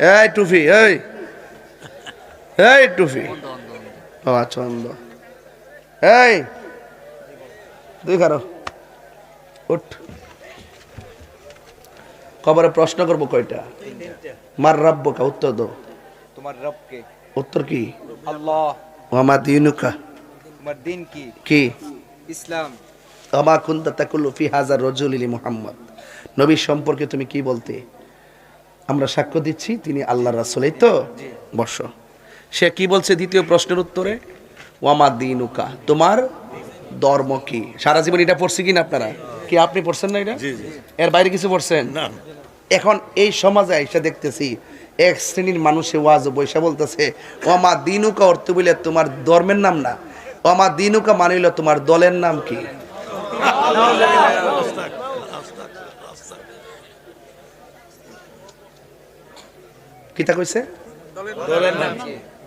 এই টুফি এই। এই টুফি। ও আচ্ছা অন্ধ এই। তুই খারো। উঠ। কবরে প্রশ্ন করব কয়টা? মার রাব্বকা উত্তর দো তোমার রবকে উত্তর কি? আল্লাহ। ওমা দিনুকা। তোমার দিন কি? কি? ইসলাম। আমা কুন্তা তাকুল্লু ফি হাজার রজুলিলি মুহাম্মদ। নবী সম্পর্কে তুমি কি বলতে? আমরা সাক্ষ্য দিচ্ছি তিনি আল্লাহ রাসূলই তো বর্ষ। সে কি বলছে দ্বিতীয় প্রশ্নের উত্তরে? ওয়ামা দিনুকা তোমার ধর্ম কি? সারা জীবন এটা পড়ছি কিনা আপনারা? কি আপনি পড়ছেন না এটা? এর বাইরে কিছু পড়ছেন? এখন এই সমাজে এসে দেখতেছি এক শ্রেণির মানুষে ওয়াজ ও বৈশা বলতেছে ওমা দিনুকা অর্থ বলে তোমার ধর্মের নাম না। ওমা দিনুকা মানিল তোমার দলের নাম কি? কিতা কইছে?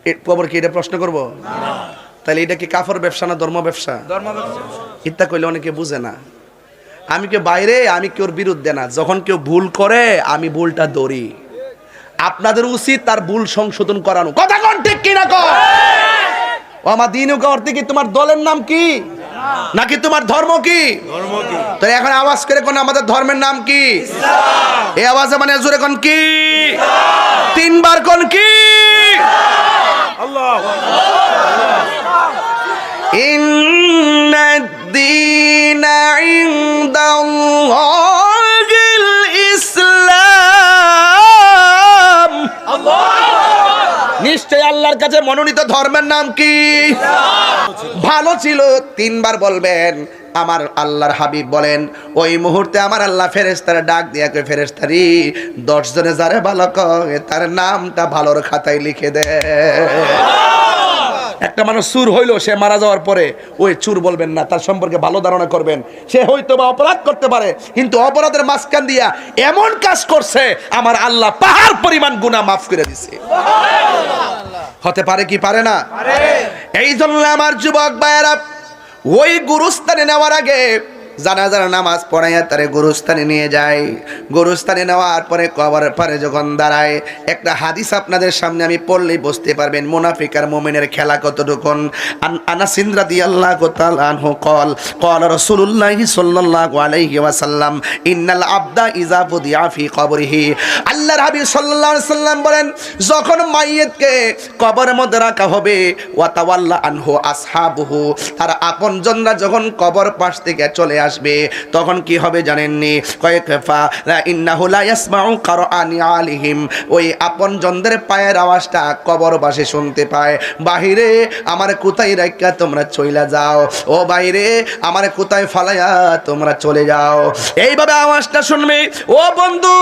এ কবর কি এটা প্রশ্ন করব? তাহলে এটা কি কাফর ব্যবসা না ধর্ম ব্যবসা? ধর্ম ব্যবসা। ইত্যা কইলে অনেকে বুঝে না। আমি কেউ বাইরে আমি কেউর বিরুদ্ধে না। যখন কেউ ভুল করে আমি ভুলটা ধরি। আপনাদের উচিত তার ভুল সংশোধন করানো। কথা কোন ঠিক কি না কর ও আমার দিন অর্থে কি তোমার দলের নাম কি? নাকি তোমার ধর্ম কি? তাহলে এখন আওয়াজ করে কোন আমাদের ধর্মের নাম কি? এই আওয়াজে মানে জোরে কোন কি? তিনবার কোন কি? আল্লাহ ইন্নাদ্দিনা কাছে মনোনীত ধর্মের নাম কি? ভালো ছিল, তিনবার বলবেন, আমার আল্লাহর হাবিব বলেন, ওই মুহূর্তে আমার আল্লাহ ফেরেস্তারা ডাক দিয়া কে ফেরেস্তারি দশ জনে যারে ভালো কয়, তার নামটা ভালোর খাতায় লিখে দে। একটা মানুষ চুর হইল সে মারা যাওয়ার পরে ওই চুর বলবেন না তার সম্পর্কে ভালো ধারণা করবেন। সে হয়তো বা অপরাধ করতে পারে কিন্তু অপরাধের মাঝখান দিয়া এমন কাজ করছে আমার আল্লাহ পাহাড় পরিমাণ গুণা মাফ করে দিছে। হতে পারে কি পারে না? এই জন্য আমার যুবক ভাইয়েরা ওই গুরুস্থানে নেওয়ার আগে জানা যারা নামাজ পড়াইয়া তারে গুরুস্থানে নিয়ে যায়। গুরুস্থানে নেওয়ার পরে কবর পরে যখন দাঁড়ায়। একটা হাদিস আপনাদের সামনে আমি পড়লেই বুঝতে পারবেন মুনাফিকার মোমেনের খেলা কতটুকুন। আনাসিন্দ্রা দি আল্লাহ আনহু কল কল রসুল্লাহি সাল্লাল্লাহু আলাইহি ওয়াসাল্লাম, ইন্নাল আবদা ইজা বুদিয়া ফি কবরিহি। আল্লাহর হাবিব সাল্লাল্লাহু আলাইহি সাল্লাম বলেন, যখন মাইয়েতকে কবরের মধ্যে রাখা হবে ওয়াতাওয়াল্লা আনহু আসহাবুহু। তার আপনজনরা যখন কবর পাশ থেকে চলে আসে আসবে। তখন কি হবে জানেননি? আলিহিম। ওই পায়ের আওয়াজটা শুনতে পায়। বাহিরে, আমার কোথায় রাখা তোমরা চইলা যাও। ও বাইরে আমার কোথায় ফালাইয়া তোমরা চলে যাও। এইভাবে আওয়াজটা শুনবে। ও বন্ধু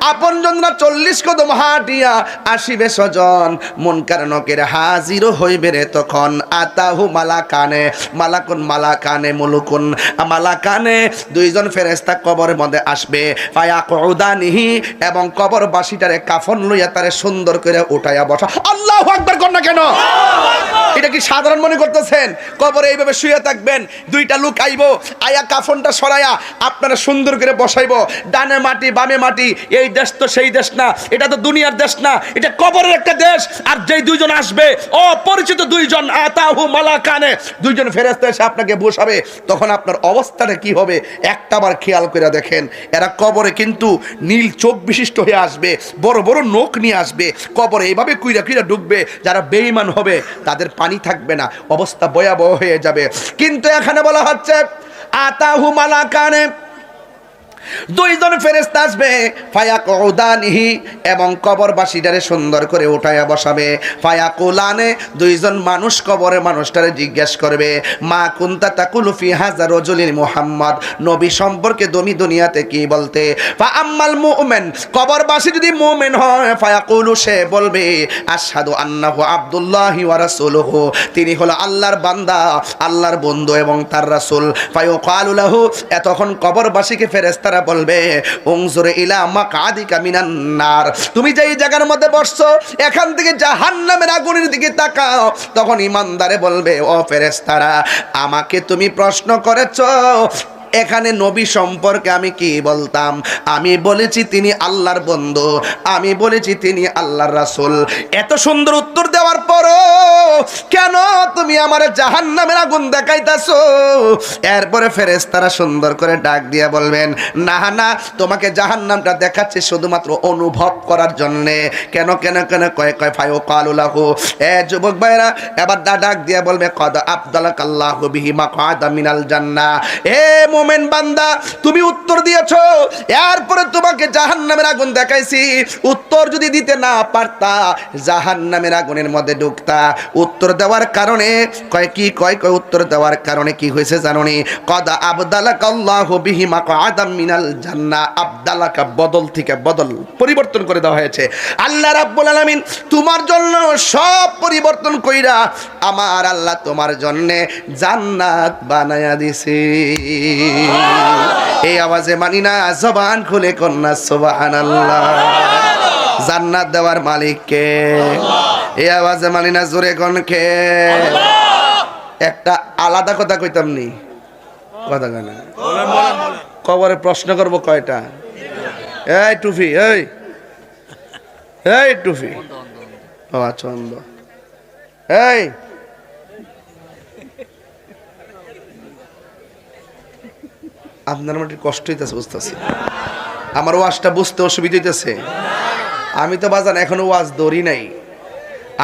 আপনজনরা চল্লিশ কদম হাটিয়া আসিবে স্বজন। মন কারণকের হাজির হইবে রে তখন। আতাহু মালা কানে মালাকুন মালা কানে মুলুকুন মালাকানে দুইজন ফেরেস্তা কবরের মধ্যে আসবে। পায়া কৌদানিহি এবং কবরবাসীটারে কাফন লইয়া তারে সুন্দর করে উঠাইয়া বসা। আল্লাহ কন্যা কর কেন? এটা কি সাধারণ মনে করতেছেন? কবরে এইভাবে শুয়ে থাকবেন, দুইটা লোক আইবো, আয়া কাফনটা সরাইয়া আপনারা সুন্দর করে বসাইবো। ডানে মাটি, বামে মাটি, এই দেশ তো সেই দেশ না, এটা তো দুনিয়ার দেশ না, এটা কবরের একটা দেশ, আর যেই দুইজন আসবে, অপরিচিত দুইজন, আতাহু মালাকানে, দুইজন ফেরেস্তা এসে আপনাকে বসাবে, তখন আপনার অবস্থাটা কি হবে? একটা বার খেয়াল করে দেখেন, এরা কবরে কিন্তু নীল চোখ বিশিষ্ট হয়ে আসবে, বড় বড় নখ নিয়ে আসবে, কবরে এইভাবে কুইরা কুইরা ঢুকবে, যারা বেঈমান হবে, তাদের পানি থাকবে না অবস্থা ভয়াবহ হয়ে যাবে। কিন্তু এখানে বলা হচ্ছে আতাহু মালাকানে দুইজন ফেরেস্তা আসবে। ফায়া কৌদানিহি এবং কবরবাসীটারে সুন্দর করে উঠাইয়া বসাবে। ফায়া কুলানে দুইজন মানুষ কবরে মানুষটারে জিজ্ঞেস করবে, মা কুন্তা তাকুলু ফি হাজার রজুলিন মুহাম্মদ? নবী সম্পর্কে দমি দুনিয়াতে কি বলতে? ফা আম্মাল মুমিন। কবরবাসী যদি মুমিন হয় ফায়া কুলু সে বলবে, আশহাদু আন্নাহু আব্দুল্লাহি ওয়া রাসূলুহু। তিনি হলো আল্লাহর বান্দা, আল্লাহর বন্ধু এবং তার রাসূল। ফায়ু লাহু, এতক্ষণ কবরবাসীকে ফেরেশতারা বলবে উংজুরে ইলা মাকাদিকা মিনান নার। তুমি যেই জায়গার মধ্যে বসছো, এখান থেকে জাহান্নামের আগুনের দিকে তাকাও। তখন ইমানদারে বলবে, ও ফেরেশতারা, আমাকে তুমি প্রশ্ন করেছ এখানে নবী সম্পর্কে আমি কি বলতাম? আমি বলেছি তিনি আল্লাহর বন্ধু, আমি বলেছি তিনি আল্লাহর রাসুল। এত সুন্দর উত্তর দেওয়ার পরও কেন তুমি আমার জাহান্নামের আগুন দেখাইতাছো? এরপরে ফেরেশতারা সুন্দর করে ডাক দিয়ে বলবেন, না না, তোমাকে জাহান্নামটা দেখাচ্ছে শুধুমাত্র অনুভব করার জন্যে। কেন কেন কেন, কয় কয়, ফায়ু কালুলাহু এ যুবক ভাইরা এবার ডাক দিয়ে বলবে, কদ আবদালাক আল্লাহ বিহি মাকাদা মিনাল জান্না এ মোমেন বান্দা, তুমি উত্তর দিয়েছ। এরপরে তোমাকে জাহান্নামের আগুন দেখাইছি। উত্তর যদি দিতে না পারতা, জাহান্নামের আগুনের মধ্যে ঢুকতা উত্তর দেওয়ার কারণে, কয় কি, কয় কয় উত্তর দেওয়ার কারণে কি হয়েছে জানোনি? কদা আবদালাক আল্লাহ বিহি মাকাদা মিনাল জান্নাহ আবদালাকা বদল থেকে বদল পরিবর্তন করে দেওয়া হয়েছে। আল্লাহ রাব্বুল আলামিন তোমার জন্য সব পরিবর্তন কইরা আমার আল্লাহ তোমার জন্য জান্নাত বানায়া দিছে। এই আওয়াজে মানি না জবান খুলে কন্যা সুবহানাল্লাহ। জান্নাত দেওয়ার মালিককে। এই আওয়াজে মানি না জোরে কোন কে একটা আলাদা কথা কইতাম নি। কথা কেনা কবরে প্রশ্ন করব কয়টা? এই টুফি এই। এই টুফি। ও আচ্ছা এই। আপনার আমার কষ্ট হইতেছে বুঝতেছি। আমার ওয়াজটা বুঝতে অসুবিধা হইতেছে। আমি তো বাজান এখনও ওয়াজ দৌড়ি নাই।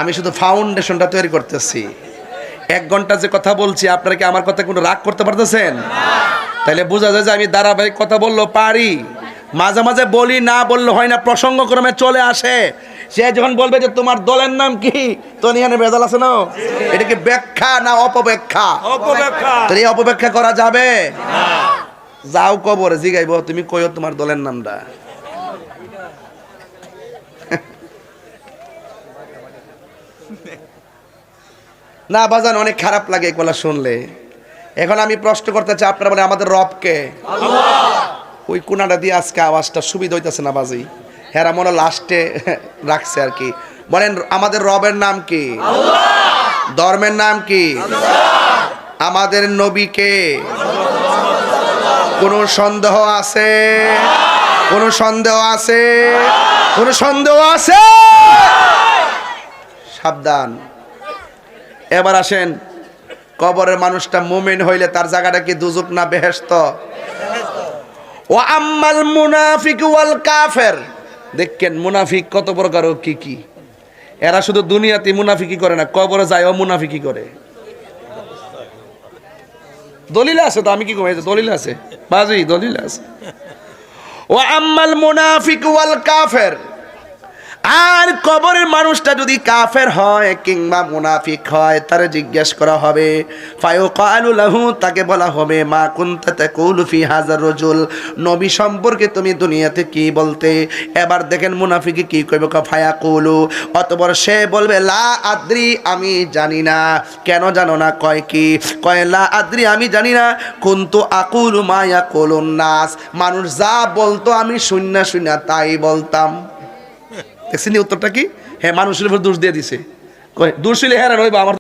আমি শুধু ফাউন্ডেশনটা তৈরি করতেছি। এক ঘণ্টা যে কথা বলছি আপনারা কি আমার কথা কোনো রাগ করতে পারতেছেন? তাহলে বোঝা যায় যে আমি ধারাবাহিক কথা বলল পারি। মাঝে মাঝে বলি না বললে হয় না প্রসঙ্গ ক্রমে চলে আসে। সে যখন বলবে যে তোমার দলের নাম কি? তো নিয়ে বেজাল আছে না? এটা কি ব্যাখ্যা না অপব্যাখ্যা? তাহলে এই অপব্যাখ্যা করা যাবে? যাও কবর জিগাইব তুমি কইও তোমার দলের নামটা? না বাজান অনেক খারাপ লাগে এগুলা শুনলে। এখন আমি প্রশ্ন করতে চাই আপনারা বলে আমাদের রবকে ওই কোনাটা দিয়ে আজকে আওয়াজটা সুবিধা হইতেছে না বাজি। হেরা মনে লাস্টে রাখছে আর কি। বলেন আমাদের রবের নাম কি? ধর্মের নাম কি? আমাদের নবীকে কোনো সন্দেহ আছে? কোনো সন্দেহ আছে? কোনো সন্দেহ আছে? সাবধান। এবার আসেন, কবরের মানুষটা মুমিন হইলে তার জায়গাটা কি দুজুক না বেহেস্ত ও আম্মাল মুনাফিক ওয়াল কাফের। দেখেন, মুনাফিক কত প্রকার ও কি কি। এরা শুধু দুনিয়াতে মুনাফিকি করে না, কবরে যায় ও মুনাফিকি করে। দলিল আছে তো, আমি কি কমাই দলিল আছে। বাজি, দলিল আছে। ও আম্মাল মুনাফিক ওয়াল কাফের। আর কবরের মানুষটা যদি কাফের হয় কিংবা মুনাফিক হয়, তার জিজ্ঞেস করা হবে লাহু? তাকে বলা হবে, মা কুনতা তাকুলু ফি হাজার রজুল? নবী সম্পর্কে তুমি দুনিয়াতে কি বলতে? এবার দেখেন মুনাফিকে কি কইবে কা ফায়াকুলু। অতঃপর সে বলবে, লা আদ্রি, আমি জানি না। কেন জানো না? কয় কি? কয়, লা আদ্রি, আমি জানি না। কুন্তু আকুলু মা ইয়াকুলুন নাস? মানুষ যা বলতো আমি শূন্য শূন্য তাই বলতাম। দেখছেন উত্তরটা কি? হ্যাঁ মানুষের উপর দোষ দিয়ে দিছে। দোষ হইলে হ্যাঁ রইবা আমার